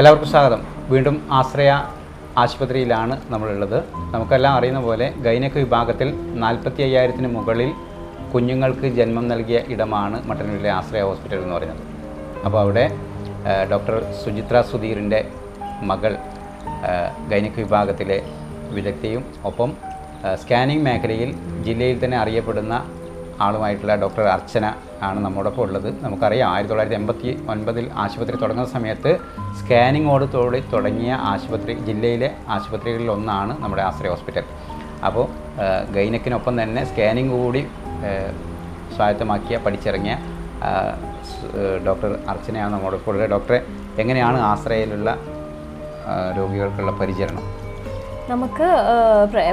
എല്ലാവർക്കും സ്വാഗതം. വീണ്ടും ആശ്രയ ആശുപത്രിയിലാണ് നമ്മളുള്ളത്. നമുക്കെല്ലാം അറിയുന്ന പോലെ ഗൈനക് വിഭാഗത്തിൽ നാൽപ്പത്തി അയ്യായിരത്തിന് മുകളിൽ കുഞ്ഞുങ്ങൾക്ക് ജന്മം നൽകിയ ഇടമാണ് മട്ടന്നൂരിലെ ആശ്രയ ഹോസ്പിറ്റൽ എന്ന് പറയുന്നത്. അപ്പോൾ അവിടെ ഡോക്ടർ സുചിത്ര സുധീറിന്റെ മകൾ ഗൈനക് വിഭാഗത്തിലെ വിദഗ്ധയും ഒപ്പം സ്കാനിംഗ് മേഖലയിൽ ജില്ലയിൽ തന്നെ അറിയപ്പെടുന്ന ആളുമായിട്ടുള്ള ഡോക്ടർ അർച്ചന ആണ് നമ്മോടൊപ്പം ഉള്ളത്. നമുക്കറിയാം ആയിരത്തി തൊള്ളായിരത്തി എൺപത്തി ഒൻപതിൽ ആശുപത്രി തുടങ്ങുന്ന സമയത്ത് സ്കാനിങ്ങോട് തോടി തുടങ്ങിയ ആശുപത്രി ജില്ലയിലെ ആശുപത്രികളിൽ ഒന്നാണ് നമ്മുടെ ആശ്രയ ഹോസ്പിറ്റൽ. അപ്പോൾ ഗൈനക്കിനൊപ്പം തന്നെ സ്കാനിങ് കൂടി സ്വായത്തമാക്കിയ പഠിച്ചിറങ്ങിയ ഡോക്ടർ അർച്ചനയാണ് നമ്മോടൊപ്പം ഉള്ളത്. ഡോക്ടറെ എങ്ങനെയാണ് ആശ്രയയിലുള്ള രോഗികൾക്കുള്ള പരിചരണം? നമുക്ക്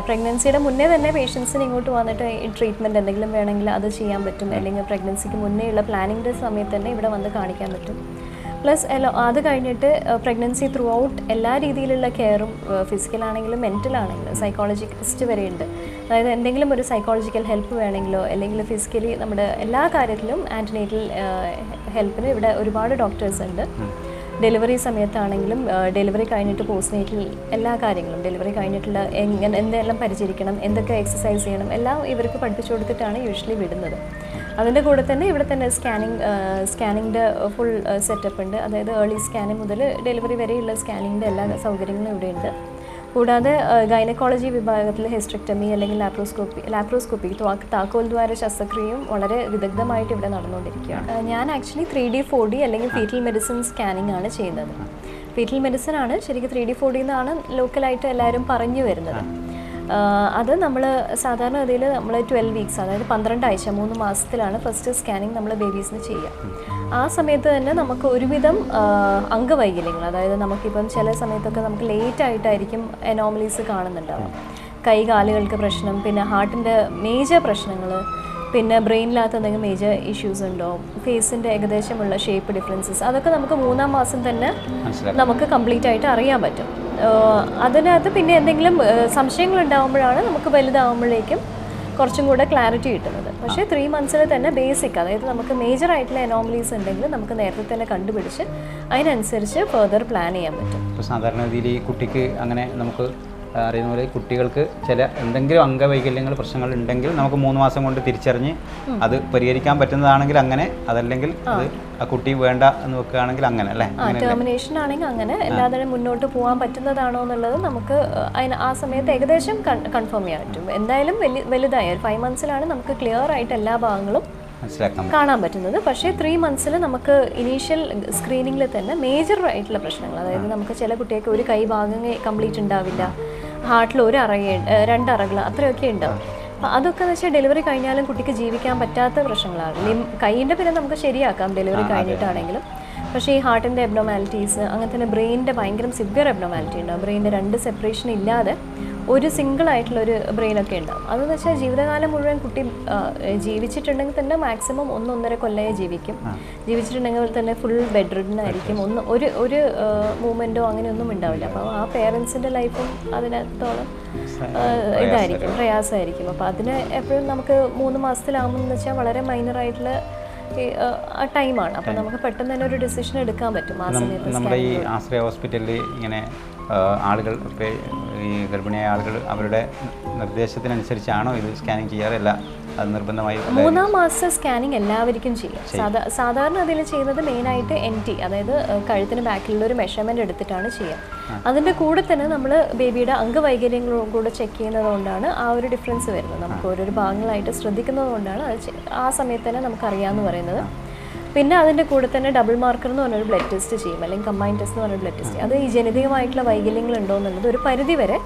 പ്രഗ്നൻസിയുടെ മുന്നേ തന്നെ പേഷ്യൻസിന് ഇങ്ങോട്ട് വന്നിട്ട് ട്രീറ്റ്മെന്റ് എന്തെങ്കിലും വേണമെങ്കിൽ അത് ചെയ്യാൻ പറ്റും. അല്ലെങ്കിൽ പ്രഗ്നൻസിക്ക് മുന്നേയുള്ള പ്ലാനിങ്ങിന്റെ സമയത്ത് തന്നെ ഇവിടെ വന്ന് കാണിക്കാൻ പറ്റും. പ്ലസ് അത് കഴിഞ്ഞിട്ട് പ്രഗ്നൻസി ത്രൂ ഔട്ട് എല്ലാ രീതിയിലുള്ള കെയറും ഫിസിക്കലാണെങ്കിലും സൈക്കോളജിസ്റ്റ് വരെ ഉണ്ട്. അതായത് എന്തെങ്കിലും ഒരു സൈക്കോളജിക്കൽ ഹെൽപ്പ് വേണമെങ്കിലോ അല്ലെങ്കിൽ ഫിസിക്കലി നമ്മുടെ എല്ലാ കാര്യത്തിലും ആന്റിനേറ്റൽ ഹെൽപ്പിന് ഇവിടെ ഒരുപാട് ഡോക്ടേഴ്സ് ഉണ്ട്. ഡെലിവറി സമയത്താണെങ്കിലും ഡെലിവറി കഴിഞ്ഞിട്ട് പോസ്റ്റ്നേറ്റിൽ എല്ലാ കാര്യങ്ങളും ഡെലിവറി കഴിഞ്ഞിട്ടുള്ള എങ്ങനെ എന്തെല്ലാം പരിചരിക്കണം എന്തൊക്കെ എക്സസൈസ് ചെയ്യണം എല്ലാം ഇവർക്ക് പഠിപ്പിച്ചു കൊടുത്തിട്ടാണ് യൂഷ്വലി വിടുന്നത്. അതിന്റെ കൂടെ തന്നെ ഇവിടെ തന്നെ സ്കാനിങ് സ്കാനിങ്ങിന്റെ ഫുൾ സെറ്റപ്പ് ഉണ്ട്. അതായത് ഏർലി സ്കാനിങ് മുതൽ ഡെലിവറി വരെയുള്ള സ്കാനിങ്ങിന്റെ എല്ലാ സൗകര്യങ്ങളും ഇവിടെയുണ്ട്. കൂടാതെ ഗൈനക്കോളജി വിഭാഗത്തിൽ ഹെസ്ട്രിക്ടമി അല്ലെങ്കിൽ ലാപ്രോസ്കോപ്പി ലാപ്രോസ്കോപ്പി താക്കോൽ ദ്വാര ശസ്ത്രക്രിയയും വളരെ വിദഗ്ധമായിട്ട് ഇവിടെ നടന്നുകൊണ്ടിരിക്കുകയാണ്. ഞാൻ actually three D four D അല്ലെങ്കിൽ ഫീറ്റൽ മെഡിസിൻ സ്കാനിങ് ആണ് ചെയ്യുന്നത്. ഫീറ്റൽ മെഡിസിൻ ആണ് ശരിക്കും ത്രീ ഡി ഫോർ ഡി എന്നാണ് ലോക്കലായിട്ട് എല്ലാവരും പറഞ്ഞു വരുന്നത്. അത് നമ്മൾ സാധാരണ ഗതിയിൽ നമ്മൾ ട്വൽവ് വീക്സ് അതായത് പന്ത്രണ്ട് ആഴ്ച മൂന്ന് മാസത്തിലാണ് ഫസ്റ്റ് സ്കാനിങ് നമ്മൾ ബേബീസിന് ചെയ്യുക. ആ സമയത്ത് തന്നെ നമുക്ക് ഒരുവിധം അംഗവൈകല്യങ്ങൾ അതായത് നമുക്കിപ്പം ചില സമയത്തൊക്കെ നമുക്ക് ലേറ്റ് ആയിട്ടായിരിക്കും എനോമലീസ് കാണുന്നുണ്ടാവും കൈ കാലുകൾക്ക് പ്രശ്നം പിന്നെ ഹാർട്ടിന്റെ മേജർ പ്രശ്നങ്ങൾ പിന്നെ ബ്രെയിനിനകത്ത് എന്തെങ്കിലും മേജർ ഇഷ്യൂസ് ഉണ്ടോ ഫേസിന്റെ ഏകദേശമുള്ള ഷേപ്പ് ഡിഫറൻസസ് അതൊക്കെ നമുക്ക് മൂന്നാം മാസം തന്നെ നമുക്ക് കംപ്ലീറ്റ് ആയിട്ട് അറിയാൻ പറ്റും. അതിനകത്ത് പിന്നെ എന്തെങ്കിലും സംശയങ്ങൾ ഉണ്ടാകുമ്പോഴാണ് നമുക്ക് വലുതാകുമ്പോഴേക്കും കുറച്ചും കൂടെ ക്ലാരിറ്റി കിട്ടുന്നത്. പക്ഷേ ത്രീ മന്ത്സിൽ തന്നെ ബേസിക് അതായത് നമുക്ക് മേജർ ആയിട്ടുള്ള എനോമലീസ് ഉണ്ടെങ്കിൽ നമുക്ക് നേരത്തെ തന്നെ കണ്ടുപിടിച്ച് അതിനനുസരിച്ച് ഫെർദർ പ്ലാൻ ചെയ്യാൻ പറ്റും. സാധാരണ രീതിയിൽ കുട്ടിക്ക് അങ്ങനെ നമുക്ക് അറിയുന്ന പോലെ കുട്ടികൾക്ക് ചില എന്തെങ്കിലും അംഗവൈകല്യങ്ങൾ പ്രശ്നങ്ങൾ ഉണ്ടെങ്കിൽ നമുക്ക് മൂന്ന് മാസം കൊണ്ട് തിരിച്ചറിഞ്ഞ് അത് പരിഹരിക്കാൻ പറ്റുന്നതാണെങ്കിൽ അങ്ങനെ അതല്ലെങ്കിൽ അത് ആ കുട്ടി വേണ്ട എന്ന് വെക്കുകയാണെങ്കിൽ അങ്ങനെ അല്ലേ? ടെർമിനേഷൻ ആണെങ്കിൽ അങ്ങനെ അല്ലാതെ മുന്നോട്ട് പോകാൻ പറ്റുന്നതാണോ എന്നുള്ളത് നമുക്ക് അതിന് ആ സമയത്ത് ഏകദേശം കൺഫേം ചെയ്യാൻ പറ്റും. എന്തായാലും വലുതായ ഫൈവ് മന്ത്സിലാണ് നമുക്ക് ക്ലിയർ ആയിട്ട് എല്ലാ ഭാഗങ്ങളും കാണാൻ പറ്റുന്നത്. പക്ഷേ ത്രീ മന്ത്സിൽ നമുക്ക് ഇനീഷ്യൽ സ്ക്രീനിങ്ങിൽ തന്നെ മേജർ ആയിട്ടുള്ള പ്രശ്നങ്ങൾ അതായത് നമുക്ക് ചില കുട്ടികൾക്ക് ഒരു കൈ ഭാഗങ്ങൾ കംപ്ലീറ്റ് ഉണ്ടാവില്ല. ഹാർട്ടിൽ ഒരു അറകൾ രണ്ട് അറകൾ അത്രയൊക്കെ ഉണ്ടാവും അപ്പം അതൊക്കെ എന്ന് വെച്ചാൽ ഡെലിവറി കഴിഞ്ഞാലും കുട്ടിക്ക് ജീവിക്കാൻ പറ്റാത്ത പ്രശ്നങ്ങളാണ്. കൈയിന്റെ പിന്നെ നമുക്ക് ശരിയാക്കാം ഡെലിവറി കഴിഞ്ഞിട്ടാണെങ്കിലും. പക്ഷേ ഈ ഹാർട്ടിന്റെ എബ്നോമാലിറ്റീസ് അങ്ങനെ തന്നെ ബ്രെയിനിന്റെ ഭയങ്കര സിവിയർ എബ്നോമാലിറ്റി ഉണ്ടാവും. ബ്രെയിനിന്റെ രണ്ട് സെപ്പറേഷൻ ഇല്ലാതെ ഒരു സിംഗിൾ ആയിട്ടുള്ള ഒരു ബ്രെയിനൊക്കെ ഉണ്ടാവും. അതെന്ന് വെച്ചാൽ ജീവിതകാലം മുഴുവൻ കുട്ടി ജീവിച്ചിട്ടുണ്ടെങ്കിൽ തന്നെ മാക്സിമം ഒന്നൊന്നര കൊല്ലമേ ജീവിക്കും. ജീവിച്ചിട്ടുണ്ടെങ്കിൽ തന്നെ ഫുൾ ബെഡ് റിഡൻ ആയിരിക്കും ഒന്ന് ഒരു ഒരു മൂവ്മെന്റോ അങ്ങനെയൊന്നും ഉണ്ടാവില്ല. അപ്പോൾ ആ പേരൻസിന്റെ ലൈഫും അതിനകത്തോളം ഇതായിരിക്കും പ്രയാസമായിരിക്കും. അപ്പോൾ അതിന് എപ്പോഴും നമുക്ക് മൂന്ന് എന്ന് വെച്ചാൽ വളരെ മൈനർ ആയിട്ടുള്ള ടൈമാണ്. അപ്പോൾ നമുക്ക് പെട്ടെന്ന് തന്നെ ഒരു ഡിസിഷൻ എടുക്കാൻ പറ്റും. നമ്മുടെ ഈ ആശ്രയ ഹോസ്പിറ്റലിൽ ഇങ്ങനെ ആളുകൾ ഈ ഗർഭിണിയായ ആളുകൾ അവരുടെ നിർദ്ദേശത്തിനനുസരിച്ചാണോ ഇത് സ്കാനിങ് ചെയ്യാറില്ല? അത് നിർബന്ധമായി മൂന്നാം മാസ സ്കാനിങ് എല്ലാവർക്കും ചെയ്യാം. സാധാ സാധാരണ അതിൽ ചെയ്യുന്നത് മെയിനായിട്ട് എൻ ടി അതായത് കഴുത്തിന് ബാക്കിലുള്ള ഒരു മെഷർമെന്റ് എടുത്തിട്ടാണ് ചെയ്യുക അതിന്റെ കൂടെ തന്നെ നമ്മൾ ബേബിയുടെ അംഗവൈകല്യങ്ങളും കൂടെ ചെക്ക് ചെയ്യുന്നതുകൊണ്ടാണ് ആ ഒരു ഡിഫറൻസ് വരുന്നത്. നമുക്ക് ഓരോരോ ഭാഗങ്ങളായിട്ട് ശ്രദ്ധിക്കുന്നത് കൊണ്ടാണ് അത് ആ സമയത്ത് തന്നെ നമുക്കറിയാമെന്ന് പറയുന്നത്. പിന്നെ അതിന്റെ കൂടെ തന്നെ ഡബിൾ മാർക്കർ എന്ന് പറഞ്ഞൊരു ബ്ലഡ് ടെസ്റ്റ് ചെയ്യും അല്ലെങ്കിൽ കമ്പൈൻ ടെസ്റ്റ് എന്ന് പറഞ്ഞൊരു ബ്ലഡ് ടെസ്റ്റ് അത് ഈ ജനിതകമായിട്ടുള്ള വൈകല്യങ്ങൾ ഉണ്ടോ എന്നുള്ളത് ഒരു പരിധി വരെ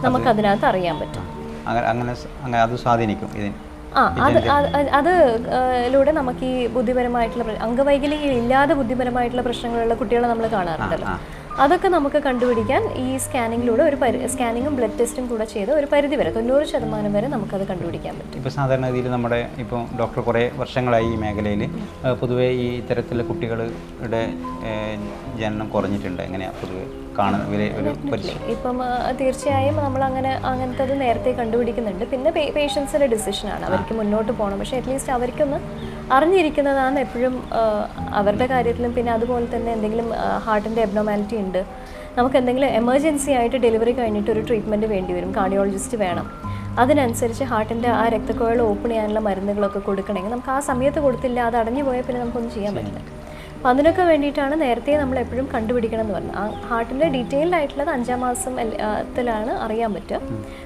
നമുക്ക് അതിനകത്ത് അറിയാൻ പറ്റും. അങ്ങനെ അങ്ങനെ അത് സ്വാധീനിക്കും ഇതിന്. ആ അത് അത് അത് ലൂടെ നമുക്ക് ഈ ബുദ്ധിപരമായിട്ടുള്ള പ്ര- അംഗവൈകല്യം ഇല്ലാതെ ബുദ്ധിപരമായിട്ടുള്ള പ്രശ്നങ്ങളുള്ള കുട്ടികളെ നമ്മൾ കാണാറുണ്ടല്ലോ. അതൊക്കെ നമുക്ക് കണ്ടുപിടിക്കാൻ ഈ സ്കാനിങ്ങിലൂടെ ഒരു പരി സ്കാനിങ്ങും ബ്ലഡ് ടെസ്റ്റും കൂടെ ചെയ്ത് ഒരു പരിധി വരെ തൊണ്ണൂറ് ശതമാനം വരെ നമുക്കത് കണ്ടുപിടിക്കാൻ പറ്റും. ഇപ്പോൾ സാധാരണ രീതിയിൽ നമ്മുടെ ഇപ്പോൾ ഡോക്ടർ കുറേ വർഷങ്ങളായി ഈ മേഖലയിൽ പൊതുവേ ഈ ഇത്തരത്തിലുള്ള കുട്ടികളുടെ ജനനം കുറഞ്ഞിട്ടുണ്ട്. എങ്ങനെയാണ് പൊതുവേ? കാണുന്ന ഒരു ഇപ്പം തീർച്ചയായും നമ്മൾ അങ്ങനെ അങ്ങനത്തെ അത് നേരത്തെ കണ്ടുപിടിക്കുന്നുണ്ട്. പിന്നെ പേഷ്യൻസിന്റെ ഡിസിഷനാണ്. അവർക്ക് മുന്നോട്ട് പോകണം. പക്ഷേ അറ്റ്ലീസ്റ്റ് അവർക്കൊന്ന് അറിഞ്ഞിരിക്കുന്നതാണ് എപ്പോഴും അവരുടെ കാര്യത്തിലും പിന്നെ അതുപോലെ തന്നെ എന്തെങ്കിലും ഹാർട്ടിന്റെ എബ്നോമാലിറ്റി ഉണ്ട്. നമുക്ക് എന്തെങ്കിലും എമർജൻസി ആയിട്ട് ഡെലിവറി കഴിഞ്ഞിട്ട് ഒരു ട്രീറ്റ്മെന്റ് വേണ്ടി വരും. കാർഡിയോളജിസ്റ്റ് വേണം. അതിനനുസരിച്ച് ഹാർട്ടിന്റെ ആ രക്തക്കുഴൽ ഓപ്പൺ ചെയ്യാനുള്ള മരുന്നുകളൊക്കെ കൊടുക്കണമെങ്കിൽ നമുക്ക് ആ സമയത്ത് കൊടുത്തില്ല അത് അടഞ്ഞു പോയാൽ പിന്നെ നമുക്കൊന്നും ചെയ്യാൻ പറ്റില്ല. അപ്പോൾ അതിനൊക്കെ വേണ്ടിയിട്ടാണ് നേരത്തെ നമ്മൾ എപ്പോഴും കണ്ടുപിടിക്കണം എന്ന് പറഞ്ഞത്. ആ ഹാർട്ടിന്റെ ഡീറ്റെയിൽഡ് ആയിട്ടുള്ളത് അഞ്ചാം മാസം എല്ലാത്തിലാണ് ത്തിലാണ് അറിയാൻ പറ്റുക.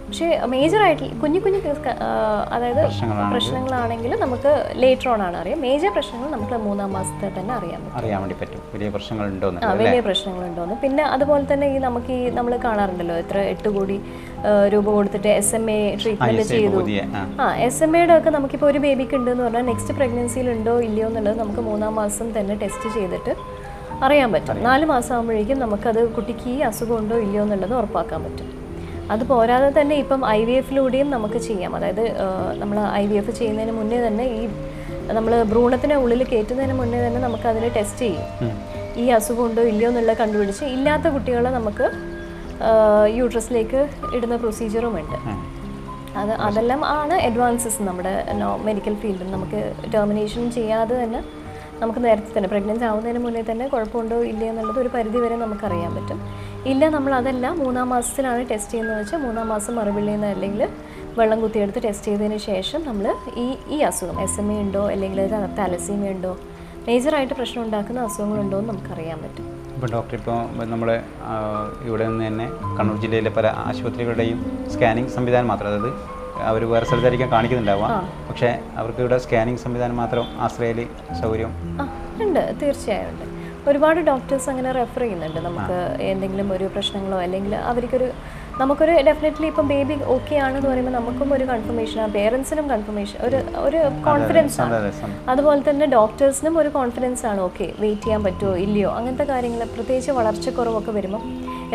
പക്ഷേ മേജർ ആയിട്ട് കുഞ്ഞു കുഞ്ഞു അതായത് പ്രശ്നങ്ങളാണെങ്കിൽ നമുക്ക് ലേറ്റർ ഓൺ ആണ് അറിയാം. മേജർ പ്രശ്നങ്ങൾ നമുക്ക് മൂന്നാം മാസത്തെ തന്നെ അറിയാൻ പറ്റും. അറിയാൻ വേണ്ടി പറ്റും. വലിയ പ്രശ്നങ്ങളുണ്ടോ വലിയ പ്രശ്നങ്ങളുണ്ടോന്ന്. പിന്നെ അതുപോലെ തന്നെ ഈ നമുക്ക് ഈ നമ്മൾ കാണാറുണ്ടല്ലോ എത്ര എട്ട് കോടി രൂപ കൊടുത്തിട്ട് എസ് എം എ ട്രീറ്റ്മെന്റ് ചെയ്തു. ആ. എസ് എം എയുടെ ഒക്കെ നമുക്കിപ്പോൾ ഒരു ബേബിക്ക് ഉണ്ട് എന്ന് പറഞ്ഞാൽ നെക്സ്റ്റ് പ്രഗ്നൻസിയിൽ ഉണ്ടോ ഇല്ലയോ എന്നുള്ളത് നമുക്ക് മൂന്നാം മാസം തന്നെ ടെസ്റ്റ് ചെയ്തിട്ട് അറിയാൻ പറ്റും. നാല് മാസം ആകുമ്പോഴേക്കും നമുക്കത് കുട്ടിക്ക് ഈ അസുഖം ഉണ്ടോ ഇല്ലയോ എന്നുള്ളത് ഉറപ്പാക്കാൻ പറ്റും. അത് പോരാതെ തന്നെ ഇപ്പം ഐ വി എഫിലൂടെയും നമുക്ക് ചെയ്യാം. അതായത് നമ്മൾ ഐ വി എഫ് ചെയ്യുന്നതിന് മുന്നേ തന്നെ ഈ നമ്മൾ ഭ്രൂണത്തിന് ഉള്ളിൽ കയറ്റുന്നതിന് മുന്നേ തന്നെ നമുക്ക് അതിനെ ടെസ്റ്റ് ചെയ്യും ഈ അസുഖം ഉണ്ടോ ഇല്ലയോ എന്നുള്ളത് കണ്ടുപിടിച്ച് ഇല്ലാത്ത കുട്ടികളെ നമുക്ക് യൂട്രസിലേക്ക് ഇടുന്ന പ്രൊസീജിയറും ഉണ്ട്. അത് അതെല്ലാം ആണ് അഡ്വാൻസസ് നമ്മുടെ മെഡിക്കൽ ഫീൽഡിൽ നമുക്ക് ടെർമിനേഷൻ ചെയ്യാതെ തന്നെ നമുക്ക് നേരത്തെ തന്നെ പ്രഗ്നൻസ് ആവുന്നതിന് മുന്നേ തന്നെ കുഴപ്പമുണ്ടോ ഇല്ലയോ എന്നുള്ളത് ഒരു പരിധി വരെ നമുക്കറിയാൻ പറ്റും. ഇല്ല നമ്മൾ അതല്ല മൂന്നാം മാസത്തിലാണ് ടെസ്റ്റ് ചെയ്യുന്നത് വെച്ചാൽ മൂന്നാം മാസം മറുപടി നിന്ന് അല്ലെങ്കിൽ വെള്ളം കുത്തിയെടുത്ത് ടെസ്റ്റ് ചെയ്തതിന് ശേഷം നമ്മൾ ഈ ഈ അസുഖം എസ് എം എ ഉണ്ടോ അല്ലെങ്കിൽ തലസീമ ഉണ്ടോ മേജറായിട്ട് പ്രശ്നം ഉണ്ടാക്കുന്ന അസുഖങ്ങളുണ്ടോ എന്ന് നമുക്കറിയാൻ പറ്റും. ഇപ്പോൾ ഡോക്ടർ ഇപ്പോൾ നമ്മുടെ ഇവിടെ നിന്ന് തന്നെ കണ്ണൂർ ജില്ലയിലെ പല ആശുപത്രികളുടെയും സ്കാനിങ് സംവിധാനം മാത്രം അതായത് അവർ വേറെ സ്ഥലത്തായിരിക്കും കാണിക്കുന്നുണ്ടാവുക. പക്ഷേ അവർക്ക് ഇവിടെ സ്കാനിങ് സംവിധാനം മാത്രം ആശ്രയിൽ സൗകര്യം ഉണ്ട്. തീർച്ചയായും ഉണ്ട്. ഒരുപാട് ഡോക്ടേഴ്സ് അങ്ങനെ റെഫർ ചെയ്യുന്നുണ്ട്. നമുക്ക് എന്തെങ്കിലും ഒരു പ്രശ്നങ്ങളോ അല്ലെങ്കിൽ അവർക്കൊരു നമുക്കൊരു ഡെഫിനറ്റ്ലി ഇപ്പം ബേബി ഓക്കെ ആണെന്ന് പറയുമ്പോൾ നമുക്കും ഒരു കൺഫർമേഷൻ ആ പേരൻസിനും കൺഫർമേഷൻ ഒരു ഒരു കോൺഫിഡൻസ് ആണ്. അതുപോലെ തന്നെ ഡോക്ടേഴ്സിനും ഒരു കോൺഫിഡൻസ് ആണ്. ഓക്കെ വെയിറ്റ് ചെയ്യാൻ പറ്റുമോ ഇല്ലയോ അങ്ങനത്തെ കാര്യങ്ങൾ പ്രത്യേകിച്ച് വളർച്ചക്കുറവൊക്കെ വരുമ്പോൾ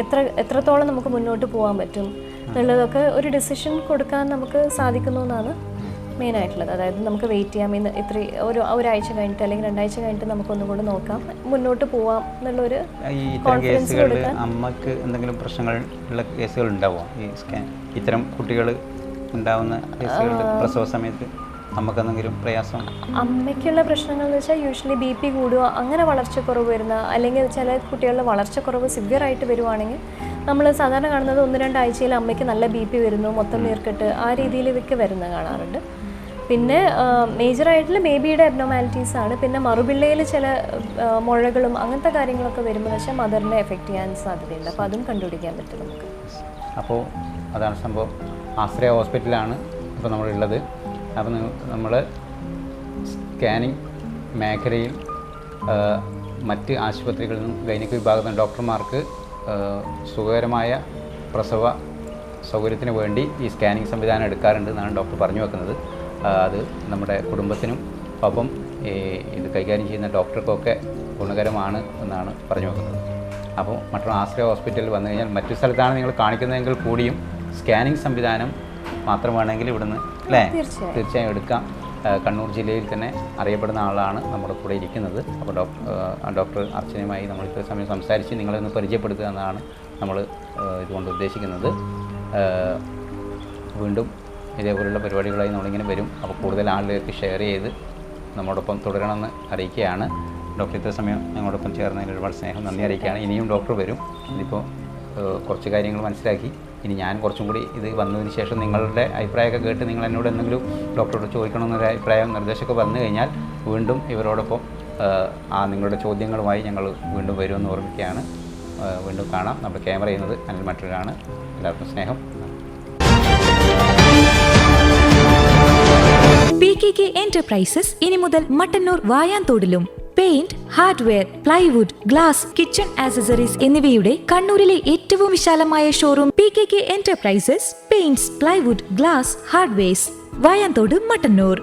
എത്ര എത്രത്തോളം നമുക്ക് മുന്നോട്ട് പോകാൻ പറ്റും എന്നുള്ളതൊക്കെ ഒരു ഡിസിഷൻ കൊടുക്കാൻ നമുക്ക് സാധിക്കുന്നു എന്നാണ് മെയിൻ ആയിട്ടുള്ളത് അതായത് നമുക്ക് വെയിറ്റ് ചെയ്യാം. ഇന്ന് ഇത്ര ഒരു ഒരാഴ്ച കഴിഞ്ഞിട്ട് അല്ലെങ്കിൽ രണ്ടാഴ്ച കഴിഞ്ഞിട്ട് നമുക്കൊന്നും കൂടെ നോക്കാം. മുന്നോട്ട് പോവാം എന്നുള്ളൊരു കേസുകളിൽ അമ്മയ്ക്ക് എന്തെങ്കിലും പ്രശ്നങ്ങൾ ഉള്ള കേസുകൾ ഉണ്ടാവുമോ ഈ സ്കാൻ ഇത്തരം കുട്ടികൾ ഉണ്ടാവുന്ന പ്രസവ സമയത്ത് പ്രയാസം? അമ്മയ്ക്കുള്ള പ്രശ്നങ്ങൾ എന്ന് വെച്ചാൽ യൂഷ്വലി ബി പി കൂടുക അങ്ങനെ വളർച്ചക്കുറവ് വരുന്ന അല്ലെങ്കിൽ ചില കുട്ടികളുടെ വളർച്ചക്കുറവ് സിവിയർ ആയിട്ട് വരുവാണെങ്കിൽ നമ്മൾ സാധാരണ കാണുന്നത് ഒന്ന് രണ്ടാഴ്ചയിൽ അമ്മയ്ക്ക് നല്ല ബി പി വരുന്നു മൊത്തം നീർക്കെട്ട് ആ രീതിയിലേക്ക് വരുന്ന കാണാറുണ്ട്. പിന്നെ മേജറായിട്ടുള്ള ബേബിയുടെ അബ്നോമാലിറ്റീസ് ആണ്. പിന്നെ മറുപിള്ളയിൽ ചില മുഴകളും അങ്ങനത്തെ കാര്യങ്ങളൊക്കെ വരുമ്പോൾ വെച്ചാൽ മദറിനെ എഫക്റ്റ് ചെയ്യാൻ സാധ്യതയുണ്ട്. അപ്പോൾ അതും കണ്ടുപിടിക്കാൻ പറ്റും നമുക്ക്. അപ്പോൾ അതാണ് സംഭവം. ആശ്രയ ഹോസ്പിറ്റലാണ് ഇപ്പോൾ നമ്മളുള്ളത്. അപ്പോൾ നമ്മൾ സ്കാനിങ് മേഖലയിൽ മറ്റ് ആശുപത്രികളിൽ നിന്നും ഗൈനിക വിഭാഗത്തിൽ ഡോക്ടർമാർക്ക് സുഖകരമായ പ്രസവ സൗകര്യത്തിന് വേണ്ടി ഈ സ്കാനിങ് സംവിധാനം എടുക്കാറുണ്ട് എന്നാണ് ഡോക്ടർ പറഞ്ഞു വെക്കുന്നത്. അത് നമ്മുടെ കുടുംബത്തിനും ഒപ്പം ഇത് കൈകാര്യം ചെയ്യുന്ന ഡോക്ടർക്കൊക്കെ ഗുണകരമാണ് എന്നാണ് പറഞ്ഞു വെക്കുന്നത്. അപ്പോൾ മറ്റൊരു ആശ്രയ ഹോസ്പിറ്റലിൽ വന്നു കഴിഞ്ഞാൽ മറ്റു സ്ഥലത്താണ് നിങ്ങൾ കാണിക്കുന്നതെങ്കിൽ കൂടിയും സ്കാനിങ് സംവിധാനം മാത്രം വേണമെങ്കിൽ ഇവിടുന്ന് അല്ലേ? തീർച്ചയായും. തീർച്ചയായും എടുക്കാം. കണ്ണൂർ ജില്ലയിൽ തന്നെ അറിയപ്പെടുന്ന ആളാണ് നമ്മുടെ കൂടെ ഇരിക്കുന്നത്. അപ്പോൾ ഡോക്ടർ ഡോക്ടർ അർച്ചനയുമായി നമ്മൾ ഇത്ര സമയം സംസാരിച്ച് നിങ്ങളെ ഒന്ന് പരിചയപ്പെടുത്തുക എന്നാണ് നമ്മൾ ഇതുകൊണ്ട് ഉദ്ദേശിക്കുന്നത്. വീണ്ടും ഇതേപോലുള്ള പരിപാടികളായി നമ്മളിങ്ങനെ വരും. അപ്പോൾ കൂടുതൽ ആളുകൾക്ക് ഷെയർ ചെയ്ത് നമ്മോടൊപ്പം തുടരണമെന്ന് അറിയിക്കുകയാണ്. ഡോക്ടർ ഇത്ര സമയം ഞങ്ങളോടൊപ്പം ചേർന്നതിന് ഒരുപാട് സ്നേഹം നന്ദി അറിയിക്കുകയാണ്. ഇനിയും ഡോക്ടർ വരും. ഇതിപ്പോൾ കുറച്ച് കാര്യങ്ങൾ മനസ്സിലാക്കി. ഇനി ഞാൻ കുറച്ചും കൂടി ഇത് വന്നതിന് ശേഷം നിങ്ങളുടെ അഭിപ്രായമൊക്കെ കേട്ട് നിങ്ങൾ എന്നോട് എന്തെങ്കിലും ഡോക്ടറോട് ചോദിക്കണമെന്നൊരു അഭിപ്രായം നിർദ്ദേശമൊക്കെ വന്നു കഴിഞ്ഞാൽ വീണ്ടും ഇവരോടൊപ്പം ആ നിങ്ങളുടെ ചോദ്യങ്ങളുമായി ഞങ്ങൾ വീണ്ടും വരുമെന്ന് ഓർമ്മിക്കുകയാണ്. വീണ്ടും കാണാം. നമ്മുടെ ക്യാമറ ചെയ്യുന്നത് അനിൽ മറ്റൊരാണ്. എല്ലാവർക്കും സ്നേഹം. കെ കെ എന്റർപ്രൈസസ് ഇനി മുതൽ Mattannur വായാന്തോടിലും. Paint hardware plywood glass kitchen accessories എന്നിവയുടെ കണ്ണൂരിലെ ഏറ്റവും വിശാലമായ showroom P K K enterprises paints plywood glass hardwares Vayanthode Mattannur.